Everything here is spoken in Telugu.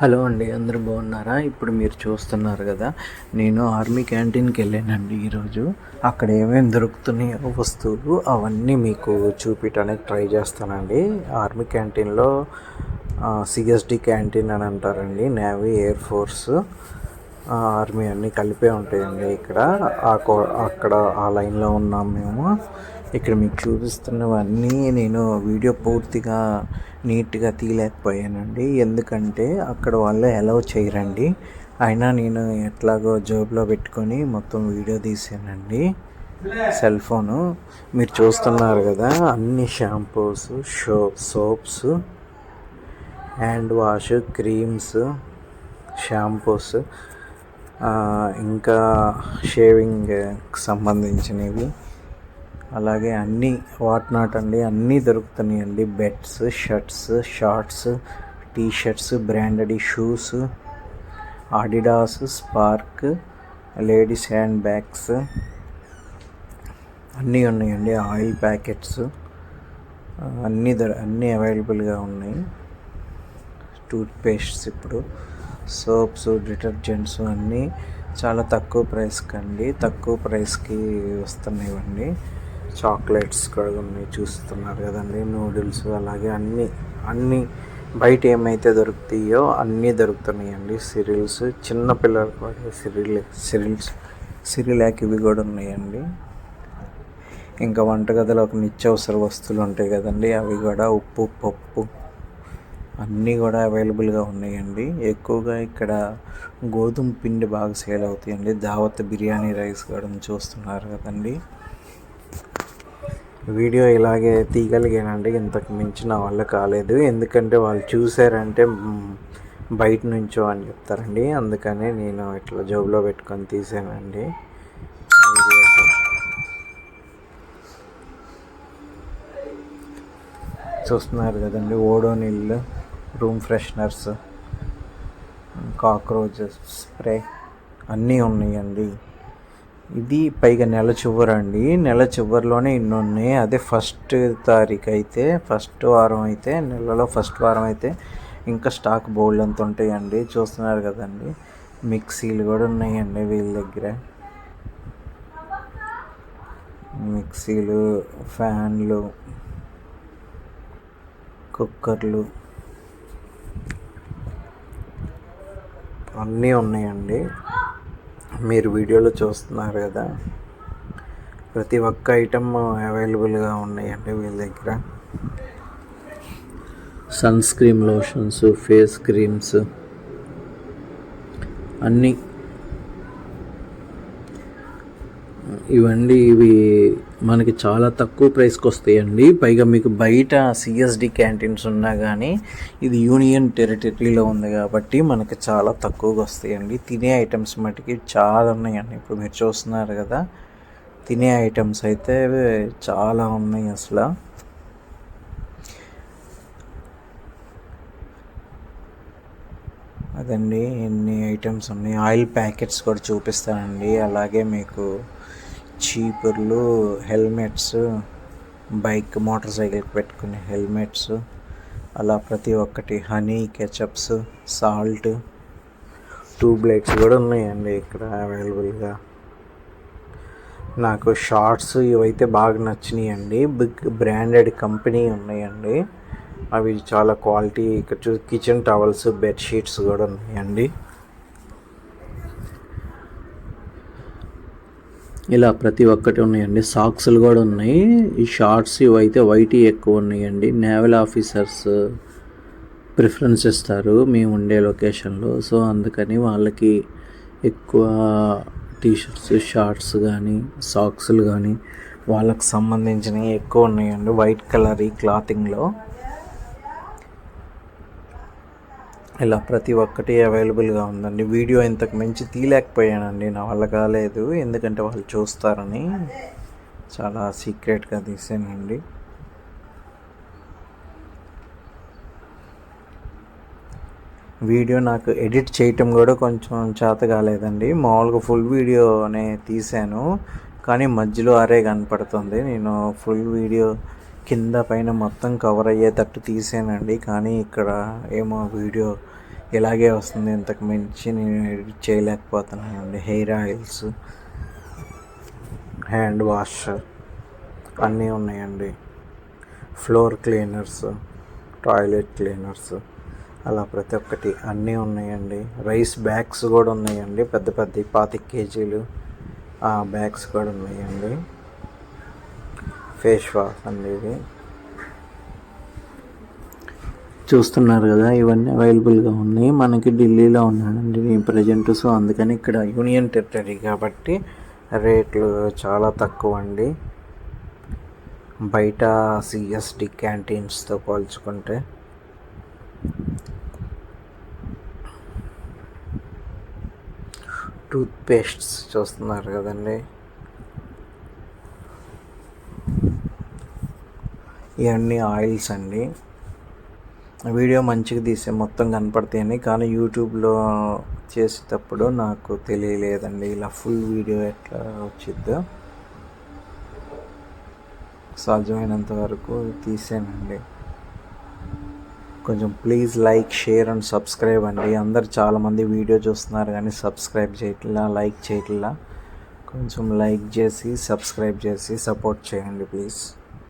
హలో అండి అందరూ బాగున్నారా? ఇప్పుడు మీరు చూస్తున్నారు కదా నేను ఆర్మీ క్యాంటీన్కి వెళ్ళానండి ఈరోజు. అక్కడ ఏమేమి దొరుకుతున్నాయో వస్తువులు అవన్నీ మీకు చూపించడానికి ట్రై చేస్తానండి. ఆర్మీ క్యాంటీన్లో సిఎస్డి క్యాంటీన్ అని అంటారండి నేవీ ఎయిర్ ఫోర్స్. ఆర్మీ అన్నీ కలిపే ఉంటాయండి ఇక్కడ. అక్కడ ఆ లైన్లో ఉన్నాం మేము. ఇక్కడ మీకు చూపిస్తున్నవన్నీ నేను వీడియో పూర్తిగా నీట్గా తీయలేకపోయానండి. ఎందుకంటే అక్కడ వాళ్ళు అలౌ చేయరండి. అయినా నేను ఎట్లాగో జోబులో పెట్టుకొని మొత్తం వీడియో తీసానండి. Cell phone. మీరు చూస్తున్నారు కదా అన్ని shampoos show soaps hand wash creams shampoos ఇంకా షేవింగ్ సంబంధించినవి. అలాగే అన్నీ వాట్ నాట్ అండి అన్నీ దొరుకుతున్నాయండి. Beds shirts shorts T shirts branded shoes Adidas Sparx ladies hand bags అన్నీ ఉన్నాయండి. ఆయిల్ ప్యాకెట్స్ అన్నీ దొర అన్నీ అవైలబుల్గా ఉన్నాయి. టూత్పేస్ట్స్ ఇప్పుడు సోప్స్ డిటర్జెంట్స్ అన్నీ చాలా తక్కువ ప్రైస్కి అండి తక్కువ ప్రైస్కి వస్తున్నాయి అండి చాక్లెట్స్ కూడా ఉన్నాయి చూస్తున్నారు కదండి. నూడిల్స్ అలాగే అన్నీ అన్నీ బయట ఏమైతే దొరుకుతాయో అన్నీ దొరుకుతున్నాయండి. సిరిల్స్ చిన్న పిల్లలకు వాడే సిరిల్ సిరిల్స్ సిరిలాక్ ఇవి కూడా ఉన్నాయండి. ఇంకా వంటగదిలో ఒక నిత్యావసర వస్తువులు ఉంటాయి కదండి. అవి కూడా ఉప్పు పప్పు అన్నీ కూడా అవైలబుల్గా ఉన్నాయండి. ఎక్కువగా ఇక్కడ గోధుమ పిండి బాగా సేల్ అవుతాయండి. దావత్ బిర్యానీ రైస్ కూడా చూస్తున్నారు కదండి. వీడియో ఇలాగే తీయగలిగానండి. ఇంతకు మించి నా వల్ల కాలేదు. ఎందుకంటే వాళ్ళు చూసారంటే బయట నుంచో అని చెప్తారండి. అందుకనే నేను ఇట్లా జోబులో పెట్టుకొని తీసానండి. చూస్తున్నారు కదండి Odonil room fresheners cockroaches spray అన్నీ ఉన్నాయండి. ఇది పైగా నెల చివరి అండి. నెల చివరిలోనే ఇన్ని ఉన్నాయి అదే ఫస్ట్ తారీఖు అయితే ఫస్ట్ వారం అయితే నెలలో ఫస్ట్ వారం అయితే ఇంకా స్టాక్ బోల్డ్ అంత ఉంటాయండి. చూస్తున్నారు కదండి. మిక్సీలు కూడా ఉన్నాయండి వీళ్ళ దగ్గర. మిక్సీలు ఫ్యాన్లు కుక్కర్లు అన్నీ ఉన్నాయండి. మీరు వీడియోలో చూస్తున్నారు కదా ప్రతి ఒక్క ఐటమ్ అవైలబుల్గా ఉన్నాయండి వీళ్ళ దగ్గర. Sunscreen lotions face creams అన్నీ ఇవండి ఇవి మనకి చాలా తక్కువ ప్రైస్కి వస్తాయండి. పైగా మీకు బయట సిఎస్డి క్యాంటీన్స్ ఉన్నా కానీ ఇది యూనియన్ టెరిటరీలో ఉంది కాబట్టి మనకి చాలా తక్కువగా వస్తాయండి. తినే ఐటమ్స్ మటుకి చాలా ఉన్నాయండి. ఇప్పుడు మీరు చూస్తున్నారు కదా తినే ఐటమ్స్ అయితే చాలా ఉన్నాయి అసలు. అదండి ఎన్ని ఐటమ్స్ ఉన్నాయి. ఆయిల్ ప్యాకెట్స్ కూడా చూపిస్తానండి. అలాగే మీకు చీపుర్లు హెల్మెట్స్ బైక్ మోటార్ సైకిల్కి పెట్టుకునే హెల్మెట్స్ అలా ప్రతి ఒక్కటి honey ketchups salt tube lights కూడా ఉన్నాయండి ఇక్కడ అవైలబుల్గా. నాకు షార్ట్స్ ఇవైతే బాగా నచ్చినాయి అండి బిగ్ బ్రాండెడ్ కంపెనీ ఉన్నాయండి. అవి చాలా క్వాలిటీ ఇక్కడ చూ కిచెన్ టవల్స్ బెడ్షీట్స్ కూడా ఉన్నాయండి. ఇలా ప్రతి ఒక్కటి ఉన్నాయండి. సాక్స్లు కూడా ఉన్నాయి. ఈ షార్ట్స్ ఇవైతే వైట్ ఎక్కువ ఉన్నాయండి. నేవల్ ఆఫీసర్స్ ప్రిఫరెన్స్ ఇస్తారు మేము ఉండే లొకేషన్లో. సో అందుకని వాళ్ళకి ఎక్కువ టీషర్ట్స్ షార్ట్స్ కానీ సాక్స్లు కానీ వాళ్ళకి సంబంధించినవి ఎక్కువ ఉన్నాయండి. వైట్ కలర్ ఈ క్లాతింగ్లో. ఇలా ప్రతి ఒక్కటి అవైలబుల్గా ఉందండి. వీడియో ఇంతకు మించి తీయలేకపోయానండి. నా వల్ల కాలేదు. ఎందుకంటే వాళ్ళు చూస్తారని చాలా సీక్రెట్గా తీసానండి. వీడియో నాకు ఎడిట్ చేయటం కూడా కొంచెం చేత కాలేదండి. మామూలుగా ఫుల్ వీడియోనే తీసాను. కానీ మధ్యలో అరే కనపడుతుంది. నేను ఫుల్ వీడియో కింద పైన మొత్తం కవర్ అయ్యేటట్టు తీసానండి. కానీ ఇక్కడ ఏమో వీడియో ఇలాగే వస్తుంది. ఇంతకు మించి నేను ఎడిట్ చేయలేకపోతున్నానండి. హెయిర్ ఆయిల్స్ హ్యాండ్ వాష్ అన్నీ ఉన్నాయండి. ఫ్లోర్ క్లీనర్స్ టాయిలెట్ క్లీనర్స్ అలా ప్రతి ఒక్కటి అన్నీ ఉన్నాయండి. రైస్ బ్యాగ్స్ కూడా ఉన్నాయండి. పెద్ద పెద్ద పాతిక కేజీలు ఆ బ్యాగ్స్ కూడా ఉన్నాయండి. ఫేస్ వాష్ అండి చూస్తున్నారు కదా ఇవన్నీ అవైలబుల్గా ఉన్నాయి. మనకి ఢిల్లీలో ఉన్నానండి నేను ప్రజెంట్ సో అందుకని ఇక్కడ యూనియన్ టెరిటరీ కాబట్టి రేట్లు చాలా తక్కువ అండి బయట సిఎస్డి క్యాంటీన్స్తో పోల్చుకుంటే. టూత్ పేస్ట్స్ చూస్తున్నారు కదండి. ఇవన్నీ ఆయిల్స్ అండి. వీడియో మంచిగా తీసే మొత్తం కనపడతాయని కానీ యూట్యూబ్లో చేసేటప్పుడు నాకు తెలియలేదండి. ఇలా ఫుల్ వీడియో ఎట్లా వచ్చిద్దో సాధ్యమైనంత వరకు తీసానండి. కొంచెం please like share and subscribe అండి. అందరు చాలామంది వీడియో చూస్తున్నారు కానీ సబ్స్క్రైబ్ చేయట్లా లైక్ చేయట్లా కొంచెం లైక్ చేసి సబ్స్క్రైబ్ చేసి సపోర్ట్ చేయండి ప్లీజ్.